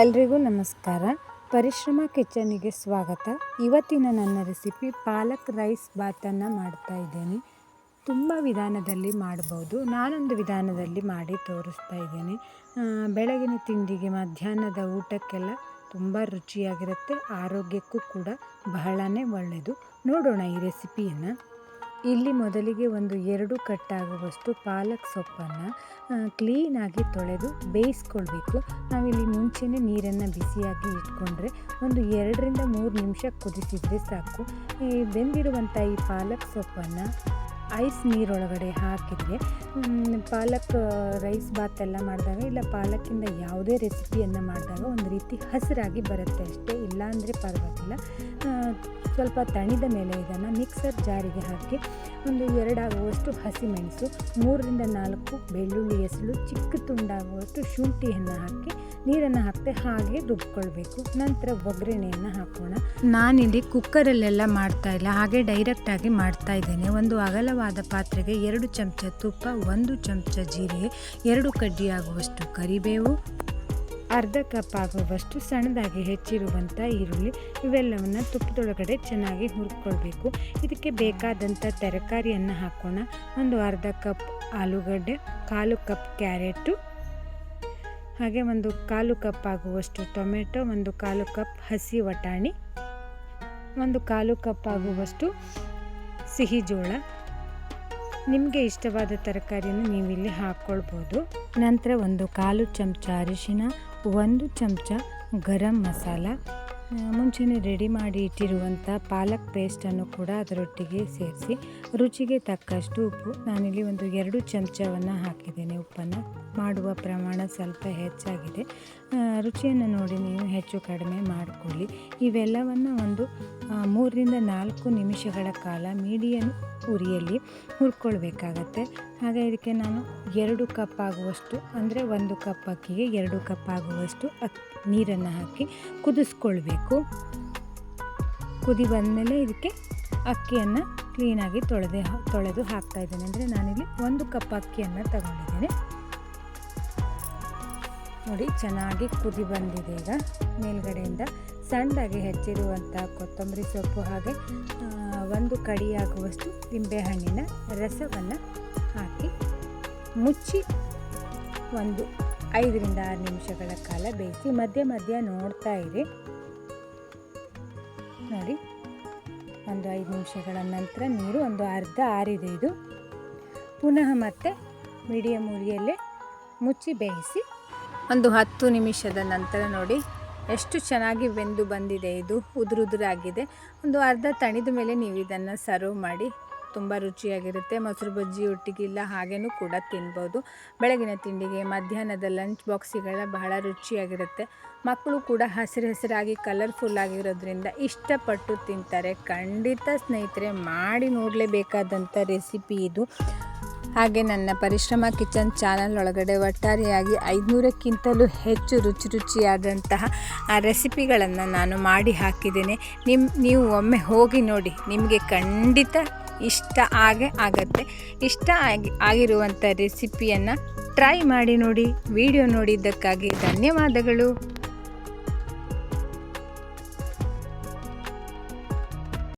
ಎಲ್ರಿಗೂ ನಮಸ್ಕಾರ. ಪರಿಶ್ರಮ ಕಿಚನಿಗೆ ಸ್ವಾಗತ. ಇವತ್ತಿನ ನನ್ನ ರೆಸಿಪಿ ಪಾಲಕ್ ರೈಸ್ ಬಾತನ್ನು ಮಾಡ್ತಾ ಇದ್ದೇನೆ. ತುಂಬ ವಿಧಾನದಲ್ಲಿ ಮಾಡ್ಬೋದು. ನಾನೊಂದು ವಿಧಾನದಲ್ಲಿ ಮಾಡಿ ತೋರಿಸ್ತಾ ಇದ್ದೇನೆ. ಬೆಳಗಿನ ತಿಂಡಿಗೆ ಮಧ್ಯಾಹ್ನದ ಊಟಕ್ಕೆಲ್ಲ ತುಂಬ ರುಚಿಯಾಗಿರುತ್ತೆ. ಆರೋಗ್ಯಕ್ಕೂ ಕೂಡ ಬಹಳನೇ ಒಳ್ಳೆಯದು ನೋಡೋಣ ಈ ರೆಸಿಪಿಯನ್ನು. ಇಲ್ಲಿ ಮೊದಲಿಗೆ ಒಂದು ಎರಡು ಕಟ್ಟಾಗುವಷ್ಟು ಪಾಲಕ್ ಸೊಪ್ಪನ್ನು ಕ್ಲೀನಾಗಿ ತೊಳೆದು ಬೇಯಿಸ್ಕೊಳ್ಬೇಕು. ನಾವಿಲ್ಲಿ ಮುಂಚೆನೇ ನೀರನ್ನು ಬಿಸಿಯಾಗಿ ಇಟ್ಕೊಂಡ್ರೆ ಒಂದು ಎರಡರಿಂದ ಮೂರು ನಿಮಿಷ ಕುದಿಸಿದರೆ ಸಾಕು. ಈ ಬೆಂದಿರುವಂಥ ಈ ಪಾಲಕ್ ಸೊಪ್ಪನ್ನು ಐಸ್ ನೀರೊಳಗಡೆ ಹಾಕಿದರೆ ಪಾಲಕ್ ರೈಸ್ ಬಾತ್ ಎಲ್ಲ ಮಾಡಿದಾಗ ಇಲ್ಲ ಪಾಲಕ್ಕಿಂದ ಯಾವುದೇ ರೆಸಿಪಿಯನ್ನು ಮಾಡಿದಾಗ ಒಂದು ರೀತಿ ಹಸಿರಾಗಿ ಬರುತ್ತೆ ಅಷ್ಟೇ. ಇಲ್ಲಾಂದರೆ ಪರವಾಗಿಲ್ಲ. ಆ, ಸ್ವಲ್ಪ ತಣಿದ ಮೇಲೆ ಇದನ್ನು ಮಿಕ್ಸರ್ ಜಾರಿಗೆ ಹಾಕಿ ಒಂದು ಎರಡಾಗುವಷ್ಟು ಹಸಿಮೆಣಸು ಮೂರರಿಂದ ನಾಲ್ಕು ಬೆಳ್ಳುಳ್ಳಿ ಎಸಳು ಚಿಕ್ಕ ತುಂಡಾಗುವಷ್ಟು ಶುಂಠಿಯನ್ನು ಹಾಕಿ ನೀರನ್ನು ಹಾಕದೆ ಹಾಗೆ ರುಬ್ಕೊಳ್ಬೇಕು. ನಂತರ ಒಗ್ಗರಣೆಯನ್ನು ಹಾಕೋಣ. ನಾನಿಲ್ಲಿ ಕುಕ್ಕರಲ್ಲೆಲ್ಲ ಮಾಡ್ತಾ ಇಲ್ಲ. ಹಾಗೆ ಡೈರೆಕ್ಟಾಗಿ ಮಾಡ್ತಾ ಇದ್ದೇನೆ. ಒಂದು ಅಗಲವಾದ ಪಾತ್ರೆಗೆ ಎರಡು ಚಮಚ ತುಪ್ಪ, ಒಂದು ಚಮಚ ಜೀರಿಗೆ, ಎರಡು ಕಡ್ಡಿ ಆಗುವಷ್ಟು ಕರಿಬೇವು, ಅರ್ಧ ಕಪ್ ಆಗುವಷ್ಟು ಸಣ್ಣದಾಗಿ ಹೆಚ್ಚಿರುವಂಥ ಈರುಳ್ಳಿ, ಇವೆಲ್ಲವನ್ನು ತುಪ್ಪದೊಳಗಡೆ ಚೆನ್ನಾಗಿ ಹುರ್ಕೊಳ್ಬೇಕು. ಇದಕ್ಕೆ ಬೇಕಾದಂಥ ತರಕಾರಿಯನ್ನು ಹಾಕೋಣ. ಒಂದು ಅರ್ಧ ಕಪ್ ಆಲೂಗಡ್ಡೆ, ಕಾಲು ಕಪ್ ಕ್ಯಾರೆಟು ಹಾಗೆ ಒಂದು ಕಾಲು ಕಪ್ ಆಗುವಷ್ಟು ಟೊಮೆಟೊ, ಒಂದು ಕಾಲು ಕಪ್ ಹಸಿ ವಟಾಣಿ, ಒಂದು ಕಾಲು ಕಪ್ ಆಗುವಷ್ಟು ಸಿಹಿ ಜೋಳ. ನಿಮಗೆ ಇಷ್ಟವಾದ ತರಕಾರಿಯನ್ನು ನೀವಿಲ್ಲಿ ಹಾಕ್ಕೊಳ್ಬೋದು. ನಂತರ ಒಂದು ಕಾಲು ಚಮಚ ಅರಿಶಿನ, ಒಂದು ಚಮಚ ಗರಂ ಮಸಾಲ ಮುಂಚೆನೇ ರೆಡಿ ಮಾಡಿ ಇಟ್ಟಿರುವಂಥ ಪಾಲಕ್ ಪೇಸ್ಟನ್ನು ಕೂಡ ಅದರೊಟ್ಟಿಗೆ ಸೇರಿಸಿ, ರುಚಿಗೆ ತಕ್ಕಷ್ಟು ಉಪ್ಪು. ನಾನಿಲ್ಲಿ ಒಂದು ಎರಡು ಚಮಚವನ್ನು ಹಾಕಿದ್ದೇನೆ. ಉಪ್ಪನ್ನು ಮಾಡುವ ಪ್ರಮಾಣ ಸ್ವಲ್ಪ ಹೆಚ್ಚಾಗಿದೆ. ರುಚಿಯನ್ನು ನೋಡಿ ನೀವು ಹೆಚ್ಚು ಕಡಿಮೆ ಮಾಡಿಕೊಳ್ಳಿ. ಇವೆಲ್ಲವನ್ನು ಒಂದು ಮೂರರಿಂದ ನಾಲ್ಕು ನಿಮಿಷಗಳ ಕಾಲ ಮೀಡಿಯಮ್ ಉರಿಯಲ್ಲಿ ಹುರ್ಕೊಳ್ಬೇಕಾಗತ್ತೆ. ಹಾಗೆ ಇದಕ್ಕೆ ನಾನು ಎರಡು ಕಪ್ ಆಗುವಷ್ಟು, ಅಂದರೆ ಒಂದು ಕಪ್ ಅಕ್ಕಿಗೆ ಎರಡು ಕಪ್ ಆಗುವಷ್ಟು ಅಕ್, ನೀರನ್ನು ಹಾಕಿ ಕುದಿಸ್ಕೊಳ್ಬೇಕು. ಕುದಿ ಬಂದಮೇಲೆ ಇದಕ್ಕೆ ಅಕ್ಕಿಯನ್ನು ಕ್ಲೀನಾಗಿ ತೊಳೆದೆ, ತೊಳೆದು ಹಾಕ್ತಾಯಿದ್ದೇನೆ ಅಂದರೆ ನಾನಿಲ್ಲಿ ಒಂದು ಕಪ್ ಅಕ್ಕಿಯನ್ನು ತಗೊಂಡಿದ್ದೇನೆ. ನೋಡಿ, ಚೆನ್ನಾಗಿ ಕುದಿ ಬಂದಿದೆ ಈಗ. ಮೇಲ್ಗಡೆಯಿಂದ ಸಣ್ಣದಾಗಿ ಹೆಚ್ಚಿರುವಂಥ ಕೊತ್ತಂಬರಿ ಸೊಪ್ಪು ಹಾಗೆ ಒಂದು ಕಡಿಯಾಗುವಷ್ಟು ನಿಂಬೆಹಣ್ಣಿನ ರಸವನ್ನು ಹಾಕಿ, ಮುಚ್ಚಿ ಒಂದು ಐದರಿಂದ ಆರು ನಿಮಿಷಗಳ ಕಾಲ ಬೇಯಿಸಿ ಮಧ್ಯ ಮಧ್ಯ ನೋಡ್ತಾ ಇರಿ. ನೋಡಿ, ಒಂದು ಐದು ನಿಮಿಷಗಳ ನಂತರ ನೀರು ಒಂದು ಅರ್ಧ ಆರಿದೆ ಇದು. ಪುನಃ ಮತ್ತೆ ಮೀಡಿಯಮ್ ಉರಿಯಲ್ಲೇ ಮುಚ್ಚಿ ಬೇಯಿಸಿ ಒಂದು ಹತ್ತು ನಿಮಿಷದ ನಂತರ ನೋಡಿ ಎಷ್ಟು ಚೆನ್ನಾಗಿ ಬೆಂದು ಬಂದಿದೆ ಇದು, ಉದುರುದುರಾಗಿದೆ. ಒಂದು ಅರ್ಧ ತಣಿದ ಮೇಲೆ ನೀವು ಇದನ್ನು ಸರ್ವ್ ಮಾಡಿ, ತುಂಬ ರುಚಿಯಾಗಿರುತ್ತೆ. ಮೊಸರು ಬಜ್ಜಿ, ಒಟ್ಟಿಗಿಲ್ಲ ಹಾಗೇನೂ ಕೂಡ ತಿನ್ಬೋದು. ಬೆಳಗಿನ ತಿಂಡಿಗೆ, ಮಧ್ಯಾಹ್ನದ ಲಂಚ್ ಬಾಕ್ಸಿಗೆಲ್ಲ ಬಹಳ ರುಚಿಯಾಗಿರುತ್ತೆ. ಮಕ್ಕಳು ಕೂಡ ಹಸಿರು ಹಸಿರಾಗಿ ಕಲರ್ಫುಲ್ ಆಗಿರೋದ್ರಿಂದ ಇಷ್ಟಪಟ್ಟು ತಿಂತಾರೆ. ಖಂಡಿತ ಸ್ನೇಹಿತರೆ, ಮಾಡಿ ನೋಡಲೇಬೇಕಾದಂಥ ರೆಸಿಪಿ ಇದು. ಹಾಗೆ ನನ್ನ ಪರಿಶ್ರಮ ಕಿಚನ್ ಚಾನಲ್ ಒಳಗಡೆ ಒಟ್ಟಾರೆಯಾಗಿ ಐದುನೂರಕ್ಕಿಂತಲೂ ಹೆಚ್ಚು ರುಚಿ ರುಚಿಯಾದಂತಹ ಆ ರೆಸಿಪಿಗಳನ್ನು ನಾನು ಮಾಡಿ ಹಾಕಿದ್ದೇನೆ. ನಿಮ್ಮ ನೀವು ಒಮ್ಮೆ ಹೋಗಿ ನೋಡಿ, ನಿಮಗೆ ಖಂಡಿತ ಇಷ್ಟ ಆಗೇ ಆಗತ್ತೆ. ಇಷ್ಟ ಆಗಿ ಆಗಿರುವಂಥ ರೆಸಿಪಿಯನ್ನು ಟ್ರೈ ಮಾಡಿ ನೋಡಿ, ವಿಡಿಯೋ ನೋಡಿದ್ದಕ್ಕಾಗಿ ಧನ್ಯವಾದಗಳು.